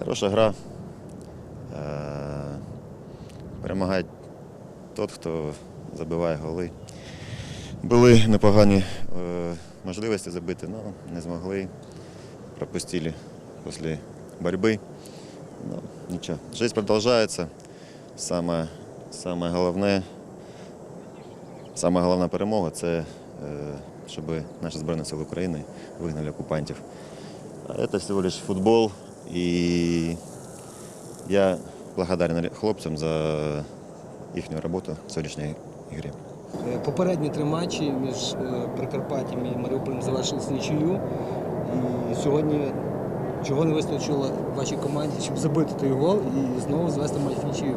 Хороша гра. Е, Перемагає тот, хто забиває голи. Були непогані е, можливості забити, але не змогли. Пропустили після боротьби. Ну, нічого. Життя продовжується. Саме, саме головне, саме головна перемога це е, щоб наші Збройні Сили України вигнали окупантів. А це всього лише футбол. І я благодарен хлопцям за їхню роботу в сьогоднішній грі. Е, Попередні три матчі між е, Прикарпаттям і Маріуполем завершилися нічию. І сьогодні чого не вистачило вашій команді, щоб забити той гол і знову звести матч в нічию.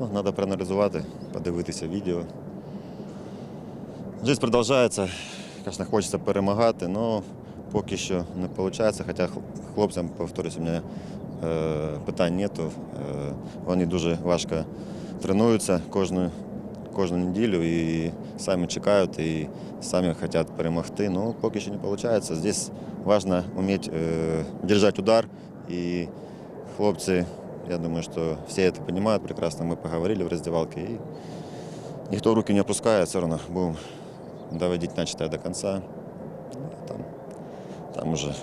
Ну, треба проаналізувати, подивитися відео. Життя продовжується. Звісно, хочеться перемагати, але поки що не виходить. Хоча хлопцям, повторюсь, у мене е, питань нету. Е, вони дуже важко тренуються кожну, кожну неділю і самі чекають і самі хочуть перемогти. Ну, поки що не виходить. Здесь важливо вміти е, держати удар. І хлопці, я думаю, что все это понимают прекрасно. Мы поговорили в раздевалке, и никто руки не опускает, все равно будем доводить начатое до конца. Ну, Там, там уже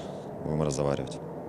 будем разговаривать.